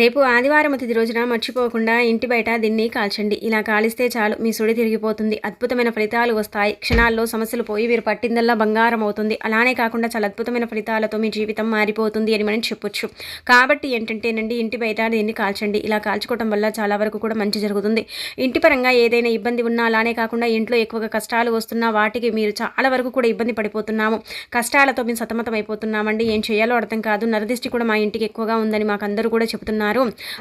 రేపు ఆదివారం అతిథి రోజున మర్చిపోకుండా ఇంటి బయట దీన్ని కాల్చండి. ఇలా కాలిస్తే చాలు మీ సుడి తిరిగిపోతుంది. అద్భుతమైన ఫలితాలు వస్తాయి. క్షణాల్లో సమస్యలు పోయి వీరు పట్టిందల్లా బంగారం అవుతుంది. అలానే కాకుండా చాలా అద్భుతమైన ఫలితాలతో మీ జీవితం మారిపోతుంది అని మనం చెప్పొచ్చు. కాబట్టి ఏంటంటేనండి ఇంటి బయట దీన్ని కాల్చండి. ఇలా కాల్చుకోవడం వల్ల చాలా వరకు కూడా మంచి జరుగుతుంది. ఇంటి పరంగా ఏదైనా ఇబ్బంది ఉన్నా అలానే కాకుండా ఇంట్లో ఎక్కువగా కష్టాలు వస్తున్నా వాటికి మీరు చాలా వరకు కూడా ఇబ్బంది పడిపోతున్నాము. కష్టాలతో మేము సతమతం అయిపోతున్నామండి ఏం చేయాలో అర్థం కాదు. నరదిష్టి కూడా మా ఇంటికి ఎక్కువగా ఉందని మాకు అందరూ కూడా చెబుతున్నారు.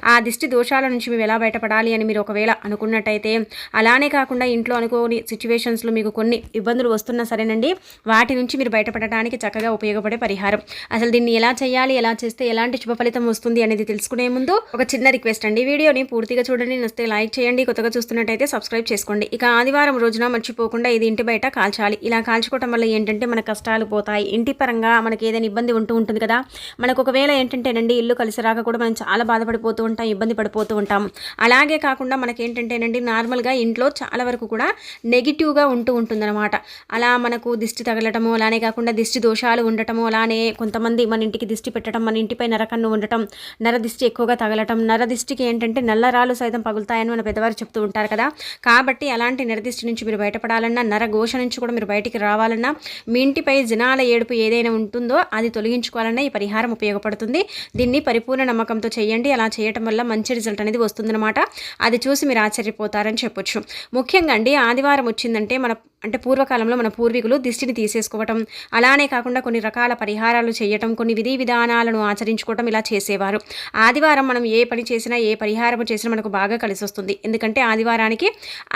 ఆ దిష్టి దోషాల నుంచి మేము ఎలా బయటపడాలి అని మీరు ఒకవేళ అనుకున్నట్టయితే అలానే కాకుండా ఇంట్లో అనుకోని సిచ్యువేషన్స్లో మీకు కొన్ని ఇబ్బందులు వస్తున్నా సరేనండి. వాటి నుంచి మీరు బయటపడడానికి చక్కగా ఉపయోగపడే పరిహారం. అసలు దీన్ని ఎలా చేయాలి ఎలా చేస్తే ఎలాంటి శుభ ఫలితం వస్తుంది అనేది తెలుసుకునే ముందు ఒక చిన్న రిక్వెస్ట్ అండి. వీడియోని పూర్తిగా చూడండి నస్తే లైక్ చేయండి. కొత్తగా చూస్తున్నట్టయితే సబ్స్క్రైబ్ చేసుకోండి. ఇక ఆదివారం రోజున మర్చిపోకుండా ఇది ఇంటి బయట కాల్చాలి. ఇలా కాల్చుకోవటం వల్ల ఏంటంటే మన కష్టాలు పోతాయి. ఇంటి పరంగా మనకి ఏదైనా ఇబ్బంది ఉంటూ ఉంటుంది కదా. మనకు ఒకవేళ ఏంటంటేనండి ఇల్లు కలిసి రాక కూడా మనం చాలా బాధపడిపోతూ ఉంటాం ఇబ్బంది పడిపోతూ ఉంటాం. అలాగే కాకుండా మనకేంటంటేనండి నార్మల్గా ఇంట్లో చాలా వరకు కూడా నెగిటివ్గా ఉంటూ ఉంటుందన్నమాట. అలా మనకు దిష్టి తగలటము అలానే కాకుండా దిష్టి దోషాలు ఉండటము అలానే కొంతమంది మన ఇంటికి దిష్టి పెట్టడం మన ఇంటిపై నరకన్ను ఉండటం నర దిష్టి ఎక్కువగా తగలటం నర దిష్టికి ఏంటంటే నల్లరాలు సైతం పగులుతాయని మన పెద్దవారు చెప్తూ ఉంటారు కదా. కాబట్టి అలాంటి నరదిష్టి నుంచి మీరు బయటపడాలన్నా నరఘోష నుంచి కూడా మీరు బయటికి రావాలన్నా మీ ఇంటిపై జనాల ఏడుపు ఏదైనా ఉంటుందో అది తొలగించుకోవాలన్నా ఈ పరిహారం ఉపయోగపడుతుంది. దీన్ని పరిపూర్ణ నమ్మకంతో చేయండి. అలా చేయటం వల్ల మంచి రిజల్ట్ అనేది వస్తుందన్నమాట. అది చూసి మీరు ఆశ్చర్యపోతారని చెప్పొచ్చు. ముఖ్యంగా అండి ఆదివారం వచ్చిందంటే మన అంటే పూర్వకాలంలో మన పూర్వీకులు దిష్టిని తీసేసుకోవటం అలానే కాకుండా కొన్ని రకాల పరిహారాలు చేయటం కొన్ని విధి విధానాలను ఆచరించుకోవటం ఇలా చేసేవారు. ఆదివారం మనం ఏ పని చేసినా ఏ పరిహారం చేసినా మనకు బాగా కలిసి వస్తుంది ఎందుకంటే ఆదివారానికి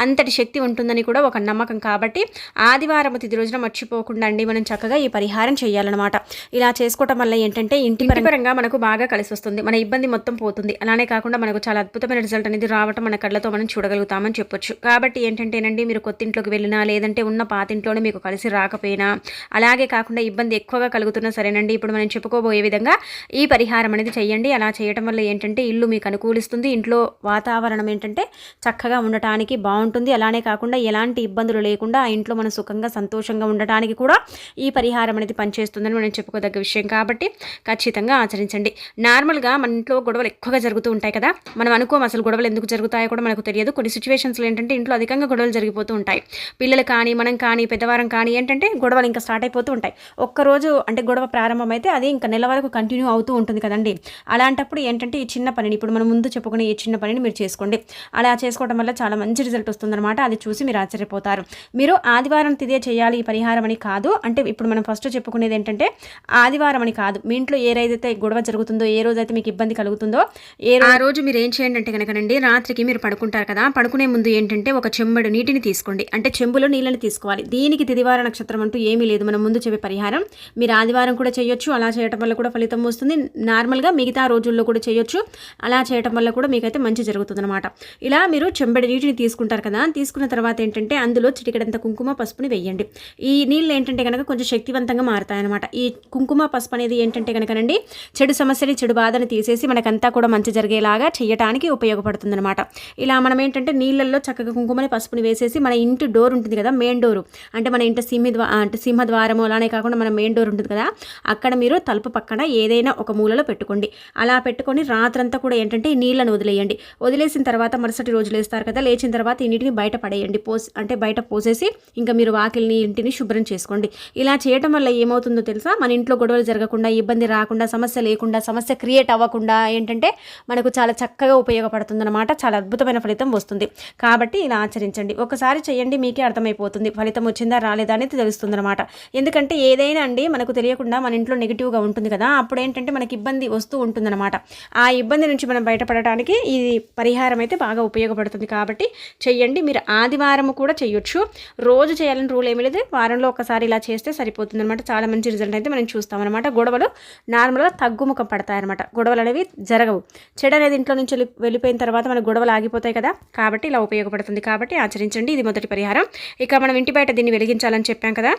అంతటి శక్తి ఉంటుందని కూడా ఒక నమ్మకం కాబట్టి ఆదివారం తిది రోజున మర్చిపోకుండా అండి మనం చక్కగా ఈ పరిహారం చేయాలన్నమాట. ఇలా చేసుకోవటం వల్ల ఏంటంటే ఇంటి పరంగా మనకు బాగా కలిసి వస్తుంది మన ఇబ్బంది మొత్తం పోతుంది. అలానే కాకుండా మనకు చాలా అద్భుతమైన రిజల్ట్ అనేది రావటం మన కళ్ళతో మనం చూడగలుగుతామని చెప్పొచ్చు. కాబట్టి ఏంటంటేనండి మీరు కొత్తింట్లోకి వెళ్ళినా లేదంటే ఉన్న పాతింట్లోనే మీకు కలిసి రాకపోయినా అలాగే కాకుండా ఇబ్బంది ఎక్కువగా కలుగుతున్నా సరేనండి. ఇప్పుడు మనం చెప్పుకోబోయే విధంగా ఈ పరిహారం అనేది చేయండి అలా చేయటం వల్ల ఏంటంటే ఇల్లు మీకు అనుకూలిస్తుంది. ఇంట్లో వాతావరణం ఏంటంటే చక్కగా ఉండటానికి బాగుంటుంది. అలానే కాకుండా ఎలాంటి ఇబ్బందులు లేకుండా ఆ ఇంట్లో మనం సుఖంగా సంతోషంగా ఉండటానికి కూడా ఈ పరిహారం అనేది పనిచేస్తుందని మనం చెప్పుకోదగ్గ విషయం. కాబట్టి ఖచ్చితంగా ఆచరించండి. నార్మల్గా మన ఇంట్లో గొడవలు ఎక్కువగా జరుగుతూ ఉంటాయి కదా. మనం అనుకోం అసలు గొడవలు ఎందుకు జరుగుతాయో కూడా మనకు తెలియదు. కొన్ని సిచ్యువేషన్స్లో ఏంటంటే ఇంట్లో అధికంగా గొడవలు జరిగిపోతూ ఉంటాయి. పిల్లలు కానీ కానీ మనం కానీ పెద్దవారం కానీ ఏంటంటే గొడవలు ఇంకా స్టార్ట్ అయిపోతూ ఉంటాయి. ఒక్కరోజు అంటే గొడవ ప్రారంభమైతే అది ఇంకా నెల వరకు కంటిన్యూ అవుతూ ఉంటుంది కదండి. అలాంటప్పుడు ఏంటంటే ఈ చిన్న పనిని ఇప్పుడు మనం ముందు చెప్పుకునే ఈ చిన్న పనిని మీరు చేసుకోండి. అలా చేసుకోవడం వల్ల చాలా మంచి రిజల్ట్ వస్తుందన్నమాట. అది చూసి మీరు ఆశ్చర్యపోతారు. మీరు ఆదివారం తిదే చేయాలి ఈ పరిహారం అని కాదు. అంటే ఇప్పుడు మనం ఫస్ట్ చెప్పుకునేది ఏంటంటే ఆదివారం అని కాదు. మీ ఇంట్లో ఏ రోజైతే గొడవ జరుగుతుందో ఏ రోజైతే మీకు ఇబ్బంది కలుగుతుందో ఏ ఆ రోజు మీరు ఏం చేయండి అంటే కనుకనండి రాత్రికి మీరు పడుకుంటారు కదా పడుకునే ముందు ఏంటంటే ఒక చెంబడు నీటిని తీసుకోండి. అంటే చెంబులో నీళ్ళని తీసుకోవాలి. దీనికి తిదివార నక్షత్రం అంటూ ఏమీ లేదు. మనం ముందు చెప్పే పరిహారం మీరు ఆదివారం కూడా చేయొచ్చు అలా చేయటం వల్ల కూడా ఫలితం వస్తుంది. నార్మల్గా మిగతా రోజుల్లో కూడా చేయొచ్చు అలా చేయటం వల్ల కూడా మీకైతే మంచి జరుగుతుంది అనమాట ఇలా మీరు చెంబడి నీటిని తీసుకుంటారు కదా తీసుకున్న తర్వాత ఏంటంటే అందులో చిటికడంత కుంకుమ పసుపుని వేయండి. ఈ నీళ్ళు ఏంటంటే కనుక కొంచెం శక్తివంతంగా మారుతాయన్నమాట. ఈ కుంకుమ పసుపు అనేది ఏంటంటే కనుకనండి చెడు సమస్యని చెడు బాధని తీసేసి మనకంతా కూడా మంచి జరిగేలాగా చేయటానికి ఉపయోగపడుతుంది అనమాట ఇలా మనం ఏంటంటే నీళ్ళల్లో చక్కగా కుంకుమని పసుపుని వేసేసి మన ఇంటి డోర్ ఉంటుంది కదా మెయిన్ డోరు అంటే మన ఇంటి సింహ ద్వా అంటే సింహద్వారము అలానే కాకుండా మన మెయిన్ డోర్ ఉంటుంది కదా అక్కడ మీరు తలుపు పక్కన ఏదైనా ఒక మూలలో పెట్టుకోండి. అలా పెట్టుకొని రాత్రంతా కూడా ఏంటంటే నీళ్ళను వదిలేయండి. వదిలేసిన తర్వాత మరుసటి రోజు లేస్తారు కదా లేచిన తర్వాత ఈ నీటిని బయట పడేయండి. పోసి అంటే బయట పోసేసి ఇంకా మీరు వాకిల్ని ఇంటిని శుభ్రం చేసుకోండి. ఇలా చేయటం వల్ల ఏమవుతుందో తెలుసా? మన ఇంట్లో గొడవలు జరగకుండా ఇబ్బంది రాకుండా సమస్య లేకుండా సమస్య క్రియేట్ అవ్వకుండా ఏంటంటే మనకు చాలా చక్కగా ఉపయోగపడుతుందన్నమాట. చాలా అద్భుతమైన ఫలితం వస్తుంది. కాబట్టి ఇలా ఆచరించండి. ఒకసారి చేయండి మీకే అర్థమైపోతుంది. ఫలితం వచ్చిందా రాలేదా అనేది తెలుస్తుంది అనమాట ఎందుకంటే ఏదైనా అండి మనకు తెలియకుండా మన ఇంట్లో నెగిటివ్గా ఉంటుంది కదా అప్పుడు ఏంటంటే మనకి ఇబ్బంది వస్తూ ఉంటుందన్నమాట. ఆ ఇబ్బంది నుంచి మనం బయటపడటానికి ఈ పరిహారం అయితే బాగా ఉపయోగపడుతుంది కాబట్టి చెయ్యండి. మీరు ఆదివారం కూడా చేయొచ్చు రోజు చేయాలని రూల్ ఏమీ లేదు. వారంలో ఒకసారి ఇలా చేస్తే సరిపోతుంది అనమాట చాలా మంచి రిజల్ట్ అయితే మనం చూస్తామన్నమాట. గొడవలు నార్మల్గా తగ్గుముఖం పడతాయన్నమాట. గొడవలు అనేవి జరగవు. చెడు అనేది ఇంట్లో నుంచి వెళ్ళి- వెళ్ళిపోయిన తర్వాత మన గొడవలు ఆగిపోతాయి కదా కాబట్టి ఇలా ఉపయోగపడుతుంది కాబట్టి ఆచరించండి. ఇది మొదటి పరిహారం. ఇక మనం ఇంటి బయట దీన్ని వెలిగించాలని చెప్పాం కదా.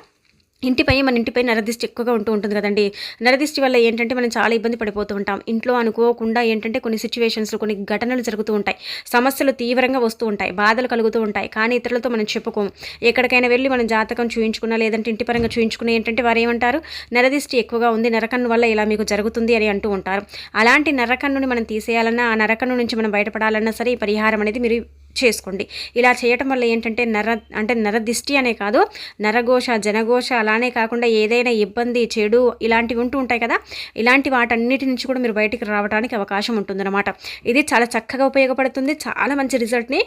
ఇంటిపై మన ఇంటిపై నరదిష్టి ఎక్కువగా ఉంటూ ఉంటుంది కదండి. నరదిష్టి వల్ల ఏంటంటే మనం చాలా ఇబ్బంది పడిపోతూ ఉంటాం. ఇంట్లో అనుకోకుండా ఏంటంటే కొన్ని సిచ్యువేషన్స్లో కొన్ని ఘటనలు జరుగుతూ ఉంటాయి. సమస్యలు తీవ్రంగా వస్తూ ఉంటాయి. బాధలు కలుగుతూ ఉంటాయి. కానీ ఇతరులతో మనం చెప్పుకోము ఎక్కడికైనా వెళ్ళి మనం జాతకం చూయించుకున్నా లేదంటే ఇంటి పరంగా చూయించుకున్నా ఏంటంటే వారు ఏమంటారు? నరదిష్టి ఎక్కువగా ఉంది. నరకన్ను వల్ల ఇలా మీకు జరుగుతుంది అని అంటూ ఉంటారు. అలాంటి నరకన్నుని మనం తీసేయాలన్నా ఆ నరకన్ను నుంచి మనం బయటపడాలన్నా సరే ఈ పరిహారం అనేది మీరు చేసుకోండి. ఇలా చేయటం వల్ల ఏంటంటే నర అంటే నరదిష్టి అనే కాదు నరఘోష జనఘోష అలానే కాకుండా ఏదైనా ఇబ్బంది చెడు ఇలాంటివి ఉంటూ ఉంటాయి కదా ఇలాంటి వాటన్నిటి నుంచి కూడా మీరు బయటికి రావడానికి అవకాశం ఉంటుందన్నమాట. ఇది చాలా చక్కగా ఉపయోగపడుతుంది. చాలా మంచి రిజల్ట్ని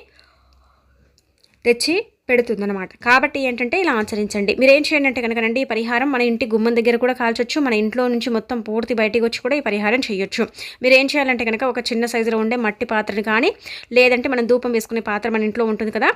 తెచ్చి పెడుతుందన్నమాట. కాబట్టి ఏంటంటే ఇలా ఆచరించండి. మీరు ఏం చేయండి అంటే కనుకనండి ఈ పరిహారం మన ఇంటి గుమ్మం దగ్గర కూడా కాల్చొచ్చు మన ఇంట్లో నుంచి మొత్తం పూర్తి బయటికి వచ్చి కూడా ఈ పరిహారం చేయొచ్చు. మీరు ఏం చేయాలంటే కనుక ఒక చిన్న సైజులో ఉండే మట్టి పాత్రని కానీ లేదంటే మనం ధూపం వేసుకునే పాత్ర మన ఇంట్లో ఉంటుంది కదా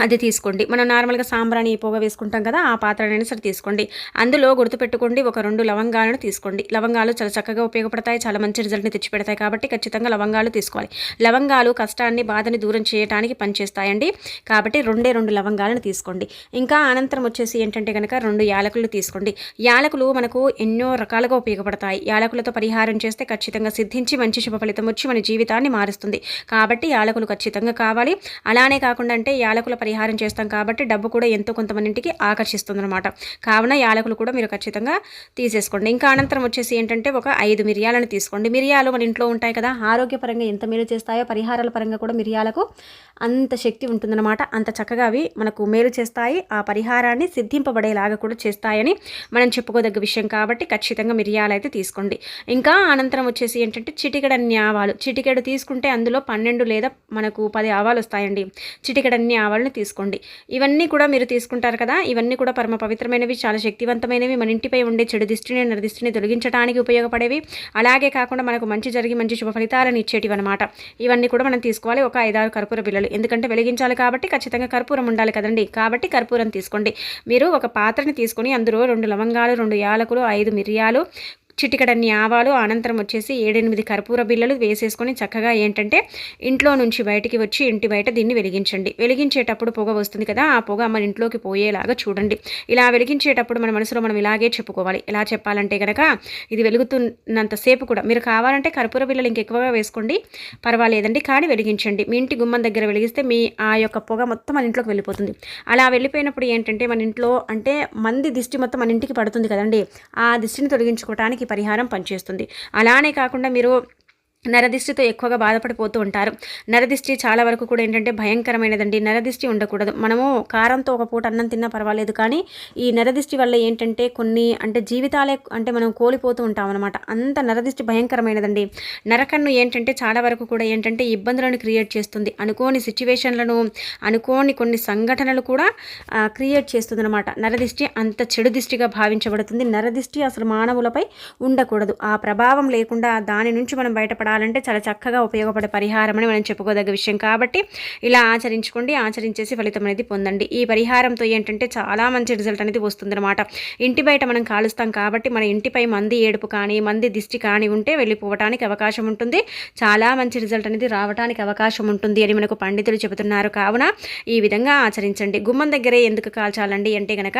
అది తీసుకోండి. మనం నార్మల్గా సాంబ్రాణి పొగ వేసుకుంటాం కదా ఆ పాత్రనైనా సరే తీసుకోండి. అందులో గుర్తుపెట్టుకోండి ఒక రెండు లవంగాలను తీసుకోండి. లవంగాలు చాలా చక్కగా ఉపయోగపడతాయి చాలా మంచి రిజల్ట్ని తెచ్చిపెడతాయి కాబట్టి ఖచ్చితంగా లవంగాలు తీసుకోవాలి. లవంగాలు కష్టాన్ని బాధని దూరం చేయడానికి పనిచేస్తాయండి. కాబట్టి రెండే రెండు లవంగాలను తీసుకోండి. ఇంకా అనంతరం వచ్చేసి ఏంటంటే కనుక రెండు యాలకులు తీసుకోండి. యాలకులు మనకు ఎన్నో రకాలుగా ఉపయోగపడతాయి. యాలకులతో పరిహారం చేస్తే ఖచ్చితంగా సిద్ధించి మంచి శుభ ఫలితం వచ్చి మన జీవితాన్ని మారుస్తుంది. కాబట్టి యాలకులు ఖచ్చితంగా కావాలి. అలానే కాకుండా అంటే యాలకుల పరిహారం చేస్తాం కాబట్టి డబ్బు కూడా ఎంతో కొంతమందింటికి ఆకర్షిస్తుంది అనమాట కావున యాలకులు కూడా మీరు ఖచ్చితంగా తీసేసుకోండి. ఇంకా అనంతరం వచ్చేసి ఏంటంటే ఒక ఐదు మిరియాలను తీసుకోండి. మిరియాలు మన ఇంట్లో ఉంటాయి కదా ఆరోగ్యపరంగా ఎంత మేలు చేస్తాయో పరిహారాల పరంగా కూడా మిరియాలకు అంత శక్తి ఉంటుందన్నమాట. అంత చక్కగా అవి మనకు మేలు చేస్తాయి ఆ పరిహారాన్ని సిద్ధింపబడేలాగా కూడా చేస్తాయని మనం చెప్పుకోదగ్గ విషయం కాబట్టి ఖచ్చితంగా మిరియాలు అయితే తీసుకోండి. ఇంకా అనంతరం వచ్చేసి ఏంటంటే చిటికెడన్ని ఆవాలు చిటికెడు తీసుకుంటే అందులో పన్నెండు లేదా మనకు పది ఆవాలు వస్తాయండి. చిటికడన్ని ఆవాలను తీసుకోండి. ఇవన్నీ కూడా మీరు తీసుకుంటారు కదా ఇవన్నీ కూడా పరమ పవిత్రమైనవి చాలా శక్తివంతమైనవి మన ఇంటిపై ఉండే చెడు దిష్టిని నరదిష్టిని తొలగించడానికి ఉపయోగపడేవి. అలాగే కాకుండా మనకు మంచి జరిగి మంచి శుభ ఫలితాలను ఇచ్చేటివి అనమాట ఇవన్నీ కూడా మనం తీసుకోవాలి ఒక ఐదారు కర్పూర బిల్లలు ఎందుకంటే వెలిగించాలి కాబట్టి ఖచ్చితంగా కర్పూరం ఉండాలి కదండి. కాబట్టి కర్పూరం తీసుకోండి. మీరు ఒక పాత్రని తీసుకొని అందులో రెండు లవంగాలు రెండు యాలకులు ఐదు మిరియాలు చిటికడన్ని ఆవాలు అనంతరం వచ్చేసి ఏడెనిమిది కర్పూర బిళ్ళలు వేసేసుకొని చక్కగా ఏంటంటే ఇంట్లో నుంచి బయటికి వచ్చి ఇంటి బయట దీన్ని వెలిగించండి. వెలిగించేటప్పుడు పొగ వస్తుంది కదా ఆ పొగ మన ఇంట్లోకి పోయేలాగా చూడండి. ఇలా వెలిగించేటప్పుడు మన మనసులో మనం ఇలాగే చెప్పుకోవాలి. ఎలా చెప్పాలంటే కనుక ఇది వెలుగుతున్నంతసేపు కూడా. మీరు కావాలంటే కర్పూర బిళ్ళలు ఇంకెక్కువగా వేసుకోండి. పర్వాలేదండి కానీ వెలిగించండి. మీ ఇంటి గుమ్మం దగ్గర వెలిగిస్తే మీ ఆ యొక్క పొగ మొత్తం మన ఇంట్లోకి వెళ్ళిపోతుంది. అలా వెళ్ళిపోయినప్పుడు ఏంటంటే మన ఇంట్లో అంటే మంది దిష్టి మొత్తం మన ఇంటికి పడుతుంది కదండి. ఆ దిష్టిని తొలగించుకోవడానికి పరిహారం పనిచేస్తుంది. అలానే కాకుండా మీరు నరదిష్టితో ఎక్కువగా బాధపడిపోతూ ఉంటారు. నరదిష్టి చాలా వరకు కూడా ఏంటంటే భయంకరమైనదండి. నరదిష్టి ఉండకూడదు. మనము కారంతో ఒక పూట అన్నం తిన్నా పర్వాలేదు కానీ ఈ నరదిష్టి వల్ల ఏంటంటే కొన్ని అంటే జీవితాలే అంటే మనం కోల్పోతూ ఉంటాం అనమాట అంత నరదిష్టి భయంకరమైనదండి. నరకన్ను ఏంటంటే చాలా వరకు కూడా ఏంటంటే ఇబ్బందులను క్రియేట్ చేస్తుంది. అనుకోని సిచ్యువేషన్లను అనుకోని కొన్ని సంఘటనలు కూడా క్రియేట్ చేస్తుంది అనమాట నరదిష్టి అంత చెడు దిష్టిగా భావించబడుతుంది. నరదిష్టి అసలు మానవులపై ఉండకూడదు. ఆ ప్రభావం లేకుండా దాని నుంచి మనం బయటపడాలి. పడాలంటే చాలా చక్కగా ఉపయోగపడే పరిహారం అని మనం చెప్పుకోదగ్గ విషయం. కాబట్టి ఇలా ఆచరించుకోండి ఆచరించేసి ఫలితం అనేది పొందండి. ఈ పరిహారంతో ఏంటంటే చాలా మంచి రిజల్ట్ అనేది వస్తుందన్నమాట. ఇంటి బయట మనం కాలుస్తాం కాబట్టి మన ఇంటిపై మంది ఏడుపు కానీ మంది దిష్టి కానీ ఉంటే వెళ్ళిపోవటానికి అవకాశం ఉంటుంది. చాలా మంచి రిజల్ట్ అనేది రావడానికి అవకాశం ఉంటుంది అని మనకు పండితులు చెబుతున్నారు. కావున ఈ విధంగా ఆచరించండి. గుమ్మం దగ్గరే ఎందుకు కాల్చాలండి అంటే కనుక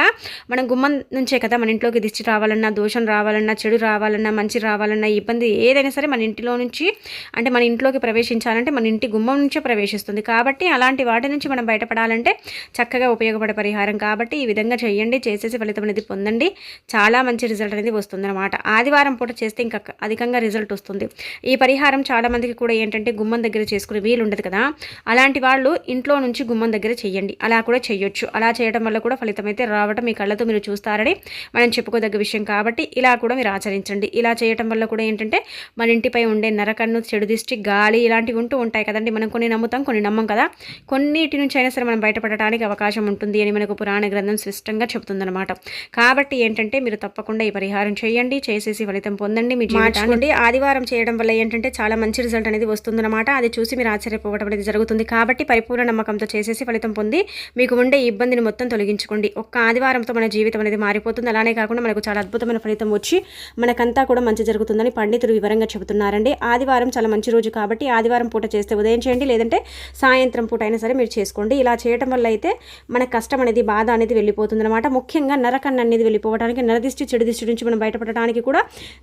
మనం గుమ్మం నుంచే కదా మన ఇంట్లోకి దిష్టి రావాలన్నా దోషం రావాలన్నా చెడు రావాలన్నా మంచి రావాలన్నా ఇబ్బంది ఏదైనా సరే మన ఇంటిలో నుంచి నుంచి అంటే మన ఇంట్లోకి ప్రవేశించాలంటే మన ఇంటి గుమ్మం నుంచే ప్రవేశిస్తుంది. కాబట్టి అలాంటి వాటి నుంచి మనం బయటపడాలంటే చక్కగా ఉపయోగపడే పరిహారం. కాబట్టి ఈ విధంగా చేయండి. చేసేసి ఫలితం అనేది పొందండి. చాలా మంచి రిజల్ట్ అనేది వస్తుందన్నమాట. ఆదివారం పూట చేస్తే ఇంకా అధికంగా రిజల్ట్ వస్తుంది. ఈ పరిహారం చాలామందికి కూడా ఏంటంటే గుమ్మం దగ్గర చేసుకునే వీలు ఉండదు కదా. అలాంటి వాళ్ళు ఇంట్లో నుంచి గుమ్మం దగ్గర చేయండి. అలా కూడా చేయొచ్చు. అలా చేయడం వల్ల కూడా ఫలితం అయితే రావడం మీ కళ్ళతో మీరు చూస్తారని మనం చెప్పుకోదగ్గ విషయం. కాబట్టి ఇలా కూడా మీరు ఆచరించండి. ఇలా చేయటం వల్ల కూడా ఏంటంటే మన ఇంటిపై ఉండే నరకన్ను చెడు దిష్టి గాలి ఇలాంటివి ఉంటూ ఉంటాయి కదండి. మనం కొన్ని నమ్ముతాం కొన్ని నమ్మం కదా. కొన్నిటి నుంచి అయినా సరే మనం బయటపడటానికి అవకాశం ఉంటుంది అని మనకు పురాణ గ్రంథం స్పష్టంగా చెబుతుందన్నమాట. కాబట్టి ఏంటంటే మీరు తప్పకుండా ఈ పరిహారం చేయండి చేసేసి ఫలితం పొందండి మీ జీవితాన్ని ఆదివారం చేయడం వల్ల ఏంటంటే చాలా మంచి రిజల్ట్ అనేది వస్తుందన్నమాట. అది చూసి మీరు ఆశ్చర్యపోవడం అనేది జరుగుతుంది. కాబట్టి పరిపూర్ణ నమ్మకంతో చేసేసి ఫలితం పొంది మీకు ఉండే ఇబ్బందిని మొత్తం తొలగించుకోండి. ఒక్క ఆదివారంతో మన జీవితం అనేది మారిపోతుంది. అలానే కాకుండా మనకు చాలా అద్భుతమైన ఫలితం వచ్చి మనకంతా కూడా మంచి జరుగుతుందని పండితులు వివరంగా చెబుతున్నారండి. ఆది ఆదివారం చాలా మంచి రోజు కాబట్టి ఆదివారం పూట చేస్తే ఉదయం చేయండి లేదంటే సాయంత్రం పూట అయినా సరే మీరు చేసుకోండి. ఇలా చేయటం వల్ల అయితే మన కష్టం అనేది బాధ అనేది వెళ్ళిపోతుంది అనమాట ముఖ్యంగా నరకన్ను అనేది వెళ్ళిపోవడానికి నరదిష్టి చెడు దిష్టి నుంచి మనం బయటపడడానికి కూడా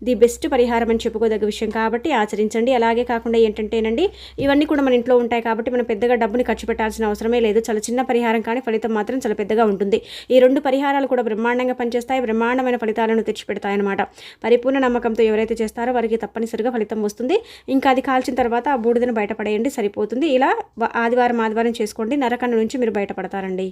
ది బెస్ట్ పరిహారం అని చెప్పుకోదగ్గ విషయం కాబట్టి ఆచరించండి. అలాగే కాకుండా ఏంటంటేనండి ఇవన్నీ కూడా మన ఇంట్లో ఉంటాయి కాబట్టి మనం పెద్దగా డబ్బుని ఖర్చు పెట్టాల్సిన అవసరమే లేదు. చాలా చిన్న పరిహారం కానీ ఫలితం మాత్రం చాలా పెద్దగా ఉంటుంది. ఈ రెండు పరిహారాలు కూడా బ్రహ్మాండంగా పనిచేస్తాయి బ్రహ్మాండమైన ఫలితాలను తెచ్చిపెడతాయి అనమాట పరిపూర్ణ నమ్మకంతో ఎవరైతే చేస్తారో వారికి తప్పనిసరిగా ఫలితం వస్తుంది. ఇంకా అది కాల్చిన తర్వాత ఆ బూడిదని బయటపడేయండి సరిపోతుంది. ఇలా ఆదివారం ఆదివారం చేసుకోండి. నరకన్న నుంచి మీరు బయటపడతారండి.